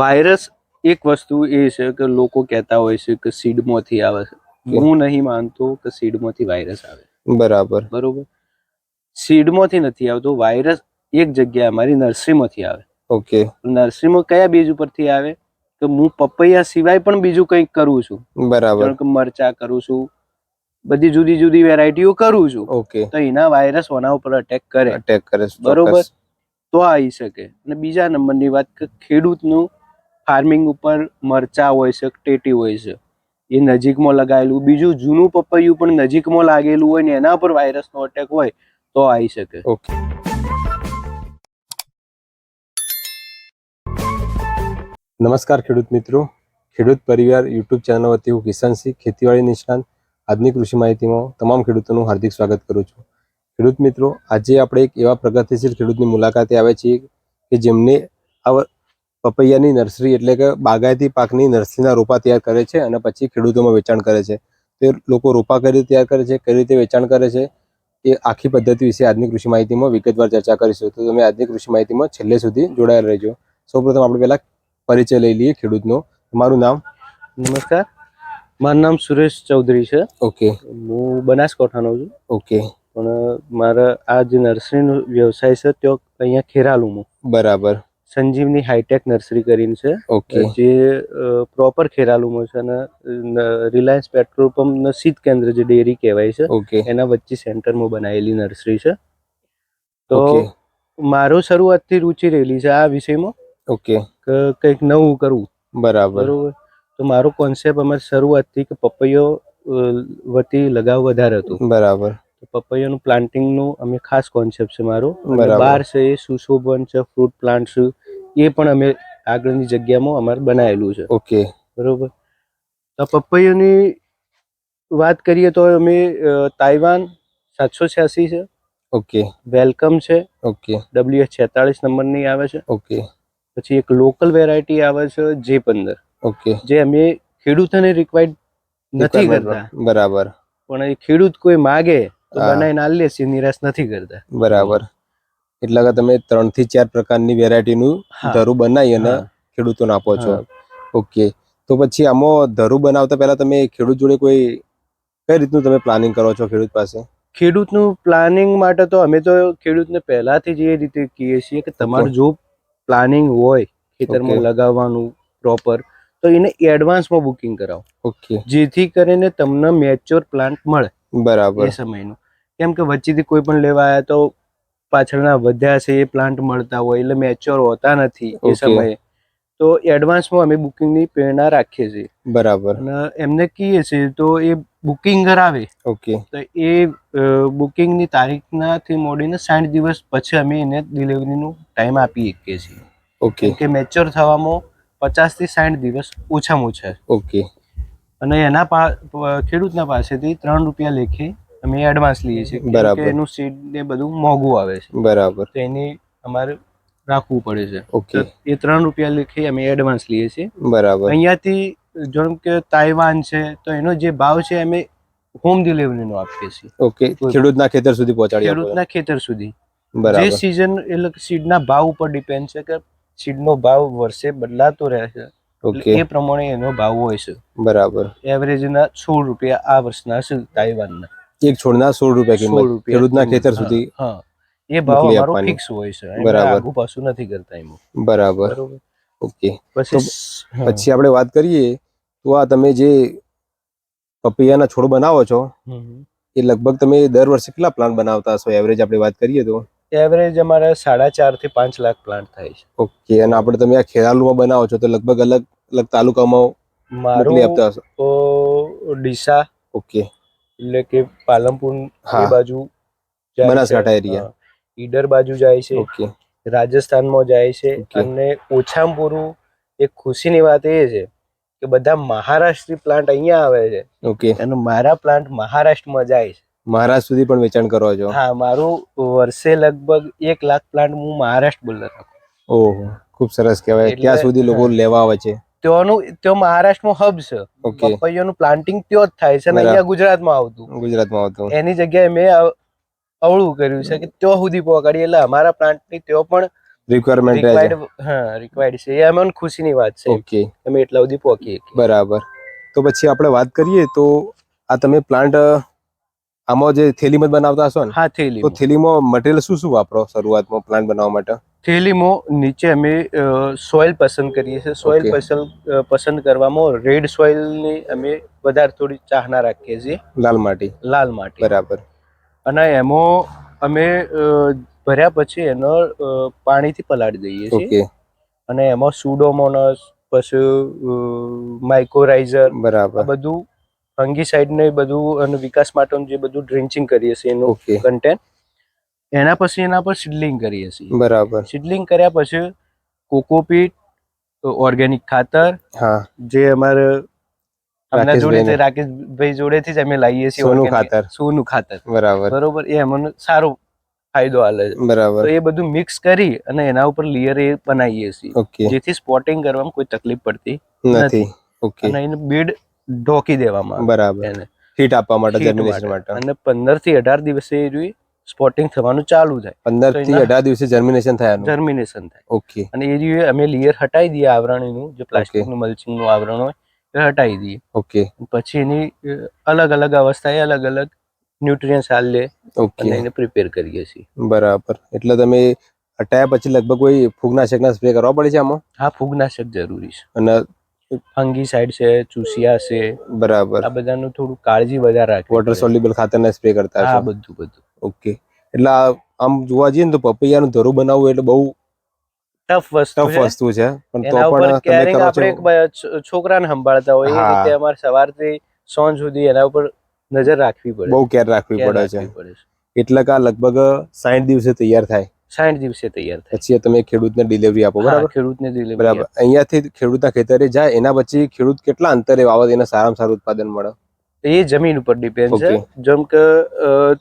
Virus એક વસ્તુ એ છે કે લોકો કહેતા હોય છે કે સીડમાંથી આવે છે. હું નહીં માનતો કે સીડમાંથી વાયરસ આવે. બરાબર. બરોબર? સીડમાંથી નથી આવતો વાયરસ એક જગ્યાએ અમારી નર્સરીમાંથી આવે. ઓકે. નર્સરીમાં કયા બીજ ઉપરથી આવે? કે હું પપૈયા સિવાય પણ બીજું કંઈક કરું છું. બરાબર. કે મરચા કરું છું બધી જુદી જુદી વેરાયટીઓ કરું છું. ઓકે. તો એના વાયરસ ઓના ઉપર અટેક કરે. અટેક કરે બરોબર. તો આવી શકે. અને બીજા નંબરની વાત કે ખેડૂતનું ફાર્મિંગ ઉપર મરચા હોય છે, ટેટી હોય છે, એ નજીકમાં લગાવેલું બીજું જૂનું પપૈયું પણ નજીકમાં લાગેલું હોય ને એના પર વાયરસનો અટેક હોય તો આવી શકે. ઓકે. નમસ્કાર ખેડૂત મિત્રો. ખેડૂત પરિવાર યુટ્યુબ ચેનલ વતી હું કિશનસિંહ ખેતીવાડી નિષ્ણાંત. આજની કૃષિ માહિતીમાં તમામ ખેડૂતોનું હાર્દિક સ્વાગત કરું છું. ખેડૂત મિત્રો, આજે આપણે એક એવા પ્રગતિશીલ ખેડૂતની મુલાકાતે આવે છીએ કે જેમને આ પપૈયાની નર્સરી એટલે કે બાગાયતી પાકની નર્સરીના રોપા તૈયાર કરે છે અને પછી ખેડૂતોમાં વેચાણ કરે છે. તે લોકો રોપા કઈ રીતે તૈયાર કરે છે કઈ રીતે વેચાણ કરે છે એ આખી પદ્ધતિ વિશે આજની કૃષિ માહિતીમાં વિગતવાર ચર્ચા કરીશું. તો તમે આજની કૃષિ માહિતીમાં છેલ્લે સુધી જોડાયેલા રહેજો. સૌપ્રથમ આપણે પહેલાં પરિચય લઈ લઈએ ખેડૂતનો. તમારું નામ? નમસ્કાર. મારું નામ સુરેશ ચૌધરી છે. ઓકે. હું બનાસકાંઠાનો છું. ઓકે. પણ મારા આ જે નર્સરીનો વ્યવસાય છે તો અહીંયા ખેરાલુમાં. બરાબર. સંજીવની હાઈટેક નર્સરી કરીને છે. ઓકે જે પ્રોપર ખેરાલુમાં છે અને રિલાયન્સ પેટ્રોલ પંપનું શીત કેન્દ્ર જે ડેરી કહેવાય છે ઓકે એના વચ્ચે સેન્ટરમાં બનાવેલી નર્સરી છે. તો મારો શરૂઆતથી રુચિ રહેલી છે આ વિષયમાં. ઓકે કંઈક નવું કરવું. બરાબર. બરોબર? તો મારો કોન્સેપ્ટ અમારે શરૂઆતથી કે પપૈયો વતી લગાવ વધારે હતું. બરાબર. પપૈયાનું પ્લાન્ટિંગનું અમે ખાસ કોન્સેપ્ટ છે મારો. બાર છે એ સુશોભન છે ફ્રૂટ પ્લાન્ટ છે એ પણ અમે આગળની જગ્યામાં અમારે બનાવેલું છે. ઓકે. બરોબર. તો પપૈયાની વાત કરીએ તો અમે તાઇવાન સાતસો છ્યાસી છે. ઓકે. વેલકમ છે. ઓકે. ડબલ્યુ એચ છેતાળીસ નંબરની આવે છે. ઓકે. પછી એક લોકલ વેરાયટી આવે છે જે પંદર ઓકે. જે અમે ખેડૂતોને રિક્વાયર્ડ નથી કરતા. બરાબર. પણ એ ખેડૂત કોઈ માગે. બનાવીને આલી છે નિરાશ નથી કરતા. બરાબર. એટલે કે તમે ત્રણથી ચાર પ્રકારની વેરાયટીનું. ધરું બનાવી અને ખેડૂતોને આપો છો. ઓકે. તો પછી આમાં ધરું બનાવતા પહેલા તમે ખેડૂત જોડે કોઈ કઈ રીતનું તમે પ્લાનિંગ કરો છો ખેડૂત પાસે? ખેડૂતનું પ્લાનિંગ માટે તો અમે તો ખેડૂતને પહેલાથી જ એ રીતે કહીએ છીએ કે તમારું જો પ્લાનિંગ હોય ખેતરમાં લગાવવાનું પ્રોપર તો એને એડવાન્સમાં બુકિંગ કરાવો. ઓકે. જેથી કરીને તમને મેચ્યોર પ્લાન્ટ મળે. બરાબર. એ સમયનું. કેમ કે વચ્ચેથી કોઈ પણ લેવા આવ્યા તો પાછળના વધ્યા છે એ પ્લાન્ટ મળતા હોય એટલે મેચ્યોર હોતા નથી એ સમયે. તો એડવાન્સમાં અમે બુકિંગની પ્રેરણા રાખીએ છીએ. બરાબર. અને એમને કહીએ છીએ તો એ બુકિંગ કરાવે. ઓકે તો એ બુકિંગની તારીખનાથી મોડીને સાઠ દિવસ પછી અમે એને ડિલિવરીનો ટાઈમ આપી શકીએ છીએ. ઓકે કે મેચ્યોર થવામાં પચાસથી સાઠ દિવસ ઓછામાં ઓછા ઓકે અને એના પા ખેડૂતના પાસેથી ત્રણ રૂપિયા લેખે અમે એડવાન્સ લઈએ છીએ. બરાબર. એનું સીડ ને બધું મોંઘું આવે છે. બરાબર. તો એની અમારે રાખવું પડે છે. ઓકે. એ ત્રણ રૂપિયા લેખે અમે એડવાન્સ લઈએ છીએ. બરાબર. અહીંયાથી જેમ કે તાઇવાન છે તો એનો જે ભાવ છે અમે હોમ ડિલિવરીનો આપીએ છીએ. ઓકે. ખેડૂતના ખેતર સુધી પહોંચાડીએ ખેડૂતના ખેતર સુધી. જે બરાબર. સીઝન એટલે સીડના ભાવ ઉપર ડિપેન્ડ છે કે સીડનો ભાવ વર્ષે બદલાતો રહે છે. ઓકે એ પ્રમાણે એનો ભાવ હોય છે. બરાબર. એવરેજના સોળ રૂપિયા આ વર્ષના છે તાઇવાનના. એક છોડના સોળ રૂપિયા કિંમત. ખેડૂતના ખેતર સુધી હા. એ ભાવ અમારો ફિક્સ હોય છે. બરાબર. આગુ પાછું નથી કરતા એમાં. બરાબર. ઓકે પછી પછી આપણે વાત કરીએ તો આ તમે જે પપૈયાના છોડ બનાવો છો. એ લગભગ તમે દર વર્ષે કેટલા પ્લાન્ટ બનાવતા હશો? એવરેજ આપણે વાત કરીએ તો. એવરેજ અમારા સાડા ચારથી પાંચ લાખ પ્લાન્ટ થાય છે. ઓકે અને આપણે તમે આ ખેરાલુમાં બનાવો છો તો લગભગ અલગ અલગ તાલુકામાં મારું આપતા હશો? ડીસા ઓકે એટલે કે પાલનપુર એ બાજુ બનાસકાંઠા એરિયા ઈડર બાજુ જાય છે. ઓકે રાજસ્થાનમાં જાય છે. અને ઓછામાં પૂરું એક ખુશીની વાત એ છે કે બધા મહારાષ્ટ્રી પ્લાન્ટ અહીંયા આવે છે. ઓકે અને મારા પ્લાન્ટ મહારાષ્ટ્રમાં જાય છે. મહારાષ્ટ્ર સુધી પણ વેચાણ કરો છો? હા મારું વર્ષે લગભગ એક લાખ પ્લાન્ટ હું મહારાષ્ટ્ર બોલ રાખું ઓહો ખૂબ સરસ કહેવાય. ત્યાં સુધી લોકો લેવા આવે છે? ત્યાંનું ત્યાં મહારાષ્ટ્રમાં હબ છે. ઓકે. પપૈયાનું પ્લાન્ટિંગ ત્યાં જ થાય છે અને અહીંયા ગુજરાતમાં આવતું. ગુજરાતમાં આવતું. એની જગ્યાએ મેં અવળું કર્યું છે કે ત્યાં સુધી પહોંચાડી એટલે અમારા પ્લાન્ટની ત્યાં પણ રિક્વાયરમેન્ટ હા રિક્વાયર્ડ છે. એ અમને ખુશીની વાત છે. ઓકે. અમે એટલા સુધી પહોંચીએ બરાબર. તો પછી આપણે વાત કરીએ તો આ તમે પ્લાન્ટ આમાં જે થેલીમાં બનાવતા હશો ને? હા તો થેલી થેલીમાં મટીરિયલ શું શું વાપરો શરૂઆતમાં પ્લાન્ટ બનાવવા માટે? થેલીમાં નીચે અમે સોઇલ પસંદ કરીએ છીએ. સોઇલ પસંદ પસંદ કરવામાં રેડ સોઇલની અમે વધારે થોડી ચાહના રાખીએ છીએ. લાલ માટી. લાલ માટી. બરાબર. અને એમાં અમે ભર્યા પછી એનો પાણીથી પલાળી દઈએ છીએ. અને એમાં સુડોમોનસ પછી માઇકોરાઇઝર બરાબર. બધું ફંગીસાઇડ ને બધું અને વિકાસ માટેનું જે બધું ડ્રિન્ચિંગ કરીએ છીએ એનું કન્ટેન્ટ એના પછી એના પર સીડલિંગ કરીએ છીએ. બરાબર. સીડલિંગ કર્યા પછી કોકોપીટ ઓર્ગેનિક ખાતર હા. જે અમારે અમને જોડે રાકેશભાઈ જોડેથી જ અમે લાવીએ છીએ સોનું. ખાતર. સોનું ખાતર. બરાબર. બરોબર? એ અમને સારો ફાયદો આલે છે. બરાબર. તો એ બધું મિક્સ કરી અને એના ઉપર લેયર એ બનાવીએ છીએ. જેથી સ્પોટિંગ કરવામાં કોઈ તકલીફ પડતી નથી. ઓકે અને એને બીડ ઢોકી દેવામાં બરાબર. એને. હીટ આપવા માટે જર્મિનેશન માટે. અને પંદરથી અઢાર દિવસે એ રહ્યું સ્પોટિંગ થવાનું ચાલુ થાય. પંદર તો થી એના- અઢાર દિવસે જર્મિનેશન થયાનું. જર્મિનેશન થાય. ઓકે અને એ રહ્યું અમે લેયર હટાવી દઈએ આવરણીનું જે પ્લાસ્ટિકનું મલ્ચિંગનું આવરણ હોય એ હટાવી દઈએ. ઓકે પછી એની અલગ અલગ અવસ્થાએ અલગ અલગ ન્યુટ્રિયન્સ હાલ લે ઓકે અને એને પ્રિપેર કરીએ છીએ. બરાબર. એટલે તમે હટાયા પછી લગભગ કોઈ ફૂગનાશકના સ્પ્રે કરવા પડે છે આમાં? હા ફૂગનાશક જરૂરી છે. અને ફંગીસાઇડ છે ચૂસિયા છે. બરાબર. આ બધાનું થોડું કાળજી વધારે રાખે વોટર સોલ્યુબલ સોલ્યુબલ ખાતરના સ્પ્રે કરતા હા બધું બધું. ઓકે એટલે આમ જોવા જઈએ ને તો પપૈયાનું ધરું બનાવવું એટલે બહુ ટફ વસ્તુ ટફ વસ્તુ છે. પણ તો પણ તમે ક્યારેક આપણે છોકરાને સંભાળતા હોય એ. રીતે અમારે સવારથી સાંજ સુધી એના ઉપર નજર રાખવી પડે. બહુ કેર રાખવી પડે છે. એટલે કે આ લગભગ સાઠ દિવસે તૈયાર થાય. સાઠ દિવસે તૈયાર થાય. પછી તમે ખેડૂતને ડિલિવરી આપો બરાબર? ખેડૂતને ડિલિવરી બરાબર. અહીંયાથી ખેડૂતના ખેતરે જાય એના પછી ખેડૂત કેટલા અંતરે વાવત એને સારામાં સારું ઉત્પાદન મળે. એ જમીન ઉપર ડિપેન્ડ છે. જેમ કે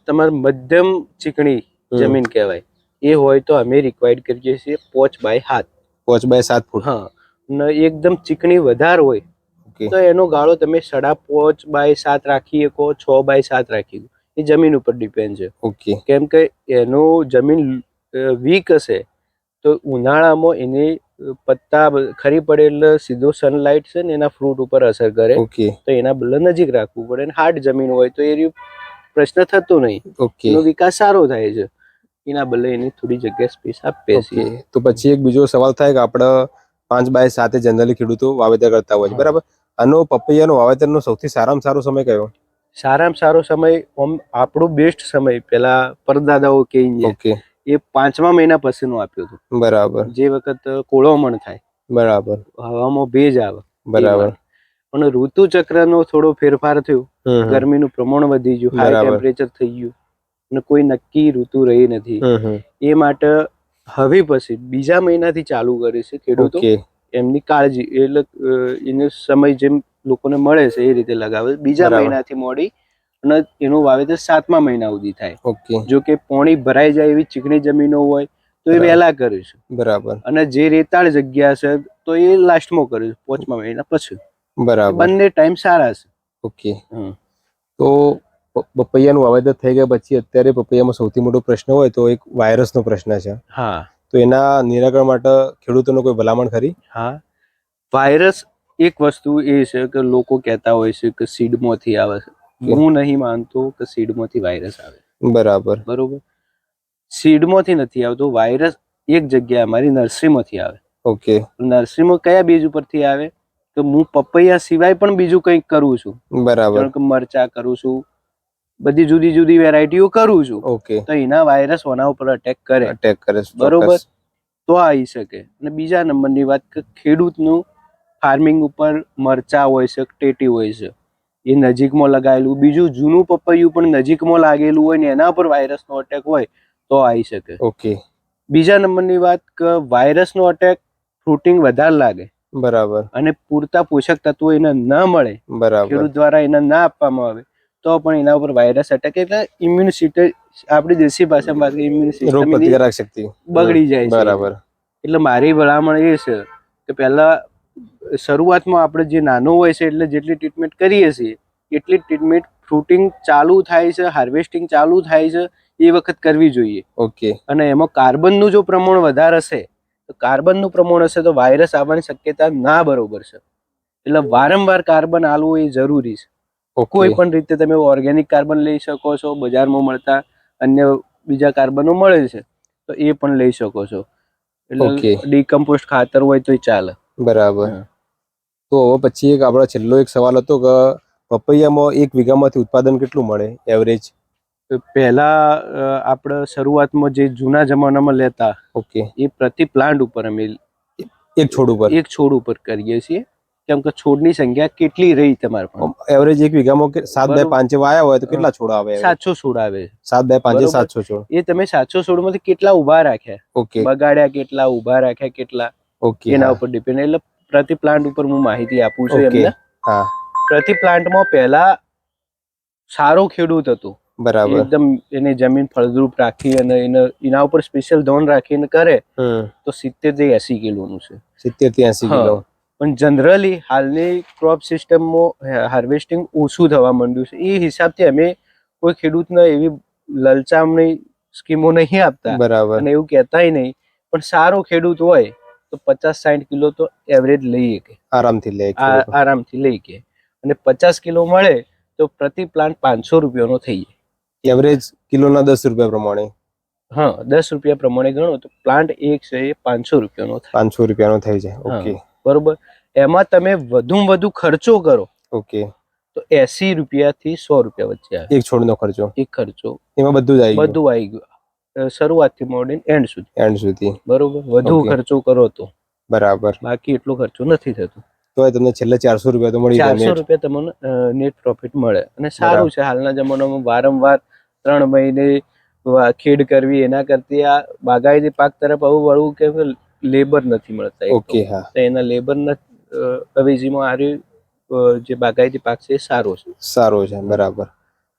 તમારે મધ્યમ ચીકણી જમીન કહેવાય. એ હોય તો અમે રિક્વાયર્ડ કરીએ છીએ પોચ બાય હાથ પોચ બાય સાત ફૂટ. હા. ને એકદમ ચીકણી વધારે હોય તો એનો ગાળો તમે સાડા પોચ બાય સાત રાખી શકો છ બાય સાત રાખી શકો. એ જમીન ઉપર ડિપેન્ડ છે. ઓકે કેમ કે એનો જમીન વીક હશે તો ઉનાળામાં એની પત્તા ખરી પડે એટલે સીધો સનલાઇટ છે ને એના ફ્રૂટ ઉપર અસર કરે. ઓકે તો એના બદલે નજીક રાખવું પડે અને હાર્ડ જમીન હોય તો એ પ્રશ્ન થતો નહીં. ઓકે એનો વિકાસ સારો થાય છે. એના બદલે એની થોડી જગ્યા સ્પેસ આપીએ છે. છીએ તો પછી એક બીજો સવાલ થાય કે આપણે પાંચ બાય સાતે જનરલી ખેડૂતો વાવેતર કરતા હોય છે. બરાબર? આનો પપૈયાનો વાવેતરનો સૌથી સારામાં સારો સમય કયો? સારામાં સારો સમય આમ આપણો બેસ્ટ સમય. પેલા પરદાદાઓ કે ઓકે એ પાંચમા મહિના પછીનું આપ્યું હતું. બરાબર. જે વખત કોળવમણ થાય. બરાબર. હવામાં ભેજ આવે. બરાબર. પણ ઋતુ ચક્રનો થોડો ફેરફાર થયો. ગરમીનું પ્રમાણ વધી ગયું. હાઈ. ટેમ્પરેચર થઈ ગયું. અને કોઈ નક્કી ઋતુ રહી નથી. એ માટે હવે પછી બીજા મહિનાથી ચાલુ કરે છે ખેડૂતો. એમની કાળજી એટલે એનો સમય જેમ લોકોને મળે છે એ રીતે લગાવે. બીજા મહિનાથી મોડી અને એનું વાવેતર સાતમા મહિના સુધી થાય. ઓકે. જો કે પોણી ભરાઈ જાય એવી ચીકણી જમીનો હોય તો એ વહેલા કરીશું બરાબર. અને જે રેતાળ જગ્યા છે તો એ લાસ્ટમાં કરીશું પાંચમા મહિના પછી. બરાબર. બંને ટાઈમ સારા છે. ઓકે. તો પપૈયાનું વાવેતર થઈ ગયા પછી અત્યારે પપૈયામાં સૌથી મોટો પ્રશ્ન હોય તો એક વાયરસનો પ્રશ્ન છે. હા. તો એના નિરાકરણ માટે ખેડૂતોનો કોઈ ભલામણ ખરી? હા. વાયરસ એક વસ્તુ એ છે કે લોકો કહેતા હોય છે કે સીડમાંથી આવે છે. હું નહીં માનતો કે સીડમાંથી વાયરસ આવે. બરાબર. બરોબર? સીડમાંથી નથી આવતો વાયરસ એક જગ્યાએ અમારી નર્સરીમાંથી આવે. ઓકે નર્સરીમાં કયા બીજ ઉપરથી આવે? કે હું પપૈયા સિવાય પણ બીજું કંઈક કરું છું. બરાબર. કે મરચા કરું છું બધી જુદી જુદી વેરાયટીઓ કરું છું. ઓકે તો એના વાયરસ ઓના ઉપર અટેક કરે. અટેક કરે બરોબર. તો આવી શકે. અને બીજા નંબરની વાત કે ખેડૂતનું ફાર્મિંગ ઉપર મરચા હોય છે ટેટી હોય છે. એ નજીકમાં લગાવેલું બીજું જૂનું પપૈયું પણ નજીકમાં લાગેલું હોય ને એના પર વાયરસનો અટેક હોય તો આવી શકે. ઓકે. બીજા નંબરની વાત કે વાયરસનો અટેક ફ્રૂટિંગ વધારે લાગે. બરાબર. અને પૂરતા પોષક તત્વો એને ન મળે બરાબર. ખેડૂત દ્વારા એને ના આપવામાં આવે તો પણ એના ઉપર વાયરસ અટેક એટલે ઇમ્યુનિટી આપણી દેશી ભાષામાં વાત કરીએ પ્રતિકારક શક્તિ. બગડી જાય છે. બરાબર. એટલે મારી ભલામણ એ છે કે પહેલા શરૂઆતમાં આપણે જે નાનું હોય છે એટલે જેટલી ટ્રીટમેન્ટ કરીએ છીએ એટલી ટ્રીટમેન્ટ ફ્રૂટિંગ ચાલુ થાય છે હાર્વેસ્ટિંગ ચાલુ થાય છે એ વખત કરવી જોઈએ. ઓકે અને એમાં કાર્બનનું જો પ્રમાણ વધારે હશે તો કાર્બનનું પ્રમાણ હશે તો વાયરસ આવવાની શક્યતા ના બરોબર છે. એટલે વારંવાર કાર્બન આલવું એ જરૂરી છે. કોઈ પણ રીતે તમે ઓર્ગેનિક કાર્બન લઈ શકો છો બજારમાં મળતા અન્ય બીજા કાર્બનો મળે છે તો એ પણ લઈ શકો છો. એટલે ડીકમ્પોસ્ટ ખાતર હોય તો ચાલે. બરાબર. તો હવે પછી એક આપણો છેલ્લો એક સવાલ હતો કે પપૈયામાં એક વીઘામાંથી ઉત્પાદન કેટલું મળે એવરેજ તો પહેલા આપણે શરૂઆતમાં જે જૂના જમાનામાં લેતા ઓકે. એ પ્રતિ પ્લાન્ટ ઉપર અમે એક છોડ ઉપર? એક છોડ ઉપર કરીએ છીએ. કેમ કે છોડની સંખ્યા કેટલી રહી તમારા એવરેજ એક વીઘામાં સાત બાય બરોબર. પાંચે વાયા હોય તો કેટલા છોડ આવે? સાતસો છોડ આવે. સાત બાય પાંચે સાતસો છોડ. એ તમે સાતસો છોડમાંથી કેટલા ઊભા રાખ્યા? ઓકે. બગાડ્યા કેટલા ઊભા રાખ્યા કેટલા? ઓકે એના. ઉપર ડિપેન્ડ એટલે પ્રતિ પ્લાન્ટ ઉપર હું માહિતી આપું છું. એમને. હા. પ્રતિ પ્લાન્ટમાં પહેલા સારો ખેડૂત હતો. બરાબર. એકદમ એની જમીન ફળદ્રુપ રાખી અને એને એના ઉપર સ્પેશિયલ ધોન રાખીને કરે તો સિત્તેરથી એસી કિલોનું છે. સિત્તેરથી એસી કિલો. પણ જનરલી હાલની ક્રોપ સિસ્ટમમાં હાર્વેસ્ટિંગ ઓછું થવા માંડ્યું છે. એ હિસાબથી અમે કોઈ ખેડૂતને એવી લલચામણી સ્કીમો નહીં આપતા. બરાબર. અને એવું કહેતાય નહીં. પણ સારો ખેડૂત હોય તો પચાસ સાઠ કિલો તો એવરેજ લઈ કે આરામથી લે એક આ છોડ ઉપર. આરામથી લઈ કે અને પચાસ કિલો મળે તો પ્રતિ પ્લાન્ટ પાંચસો રૂપિયાનો થઈ જાય. એવરેજ કિલોના દસ રૂપિયા પ્રમાણે. હા દસ રૂપિયા પ્રમાણે ગણો તો પ્લાન્ટ એક છે એ પાંચસો રૂપિયાનો પાંચસો રૂપિયાનો થઈ જાય. ઓકે બરોબર. એમાં તમે વધુમાં વધુ ખર્ચો કરો. ઓકે તો એસી રૂપિયાથી સો રૂપિયા વચ્ચે આવે. એક છોડનો ખર્ચો. એક ખર્ચો. એમાં બધું જ આવી બધું આવી ગયું. શરૂઆતથી મોડીને એન્ડ સુધી. એન્ડ સુધી. બરોબર? વધુ ખર્ચો કરો તો. બરાબર. બાકી એટલો ખર્ચો નથી થતો. તો એ તમને છેલ્લે ચારસો રૂપિયા તો મળી ચારસો રૂપિયા તમને નેટ પ્રોફિટ મળે. અને સારું છે હાલના જમાનામાં વારંવાર ત્રણ મહિને ખેડ કરવી એના કરતી આ બાગાયતી પાક તરફ આવું વળવું કે લેબર નથી મળતા ઓકે હા. તો એના લેબર અવેજીમાં આ જે બાગાયતી પાક છે એ સારો છે. સારો છે બરાબર.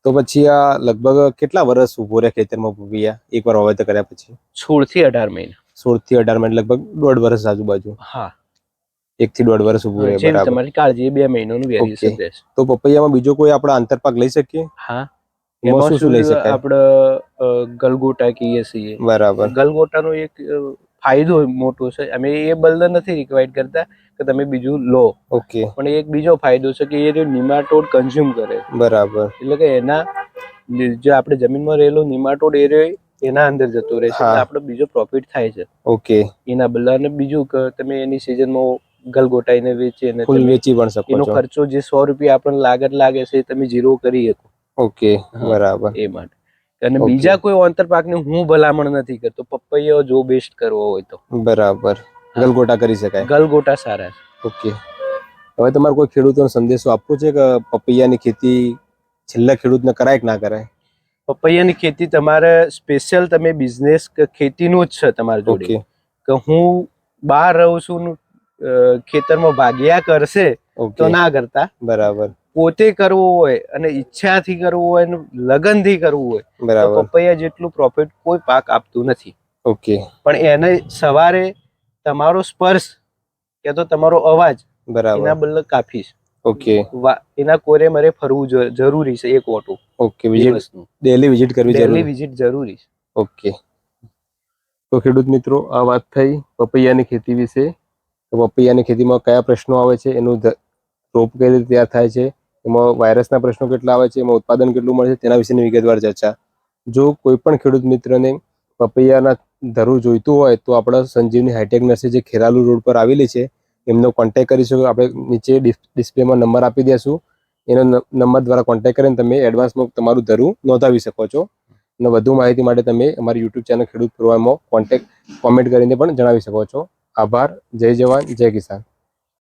તો પછી આ લગભગ કેટલા વર્ષ ઊભો રહે ખેતરમાં પપૈયા એકવાર વાવેતર કર્યા પછી. સોળથી અઢાર મહિના. સોળથી અઢાર મહિના લગભગ દોઢ વર્ષ આજુબાજુ. હા. એક થી દોઢ વર્ષ ઉભું રહે બરાબર. તમારી કાળજી બે મહિનાનું વેરિએશન રહેશે તો પપૈયામાં બીજો કોઈ આપણે આંતરપાક લઈ શકીએ? હા. એમાં શું શું લઈ શકાય? આપણે ગલગોટા કહીએ છીએ. બરાબર. ગલગોટાનો એક ફાયદો મોટો છે. અમે એ બલ્દ નથી રિક્વાયર્ડ કરતા કે તમે બીજું લો. ઓકે પણ એક બીજો ફાયદો છે કે એ નિમાટોડ કન્ઝ્યુમ કરે. બરાબર. એટલે કે એના જે આપણે જમીનમાં રહેલો નિમાટોડ એ રહ્યો એના અંદર જતો રહે છે. આપણો બીજો પ્રોફિટ થાય છે. ઓકે એના બદલે અને બીજું કે તમે એની સિઝનમાં ગલગોટાઈને વેચી અને ફૂલ વેચી પણ શકો એનો ખર્ચો જે સો રૂપિયા આપણને લાગત લાગે છે એ તમે ઝીરો કરી શકો. ઓકે બરાબર. એ માટે. અને બીજા કોઈ આંતર પાકની હું ભલામણ નથી કરતો. પપૈયો જો બેસ્ટ કરવો હોય તો. બરાબર. ગલગોટા કરી શકાય. ગલગોટા સારા ઓકે હવે તમારે કોઈ ખેડૂતોને સંદેશો આપવો છે કે પપૈયાની ખેતી છેલ્લા ખેડૂતને કરાય કે ના કરાય? પપૈયાની ખેતી તમારે સ્પેશિયલ તમે બિઝનેસ કે ખેતીનું જ છે તમારી જોડે. કે હું બહાર રહું છું ખેતરમાં ભાગ્યા કરશે તો ના કરતા. બરાબર. પોતે કરવું હોય અને ઈચ્છાથી કરવું હોય અને લગનથી કરવું હોય તો બરાબર. પપૈયા જેટલું પ્રોફિટ કોઈ પાક આપતું નથી. ઓકે. પણ એને સવારે તમારો સ્પર્શ કે તો તમારો અવાજ એના બરાબર બદલે કાફી છે ઓકે એના કોરે મરે ફરવું જરૂરી છે એક auto. Okay visit daily visit કરવી ડેલી વિઝિટ જરૂરી છે. ઓકે. તો ખેડૂત મિત્રો આ વાત થઈ પપૈયાની ખેતી વિશે. તો પપૈયાની ખેતીમાં કયા પ્રશ્નો આવે છે? એનું રોપ કઈ રીતે તૈયાર થાય છે? એમાં વાયરસના પ્રશ્નો કેટલા આવે છે, એમાં ઉત્પાદન કેટલું મળે છે, તેના વિશેની વિગતવાર ચર્ચા. જો કોઈ પણ ખેડૂત મિત્રને પપૈયાના ધરું જોઈતું હોય, તો આપણા સંજીવની હાઈટેક નર્સરી જે ખેરાલુ રોડ પર આવેલી છે, એમનો કોન્ટેક કરીશું આપણે નીચે ડિસ્પ્લેમાં નંબર આપી દઈશું. એનો નંબર દ્વારા કોન્ટેક કરીને તમે એડવાન્સમાં તમારું ધરું નોંધાવી શકો છો. અને વધુ માહિતી માટે તમે અમારી યુટ્યુબ ચેનલ ખેડૂત પ્રોગ્રામમાં કોન્ટેક્ટ કોમેન્ટ કરીને પણ જણાવી શકો છો. આભાર. જય જવાન. જય કિસાન.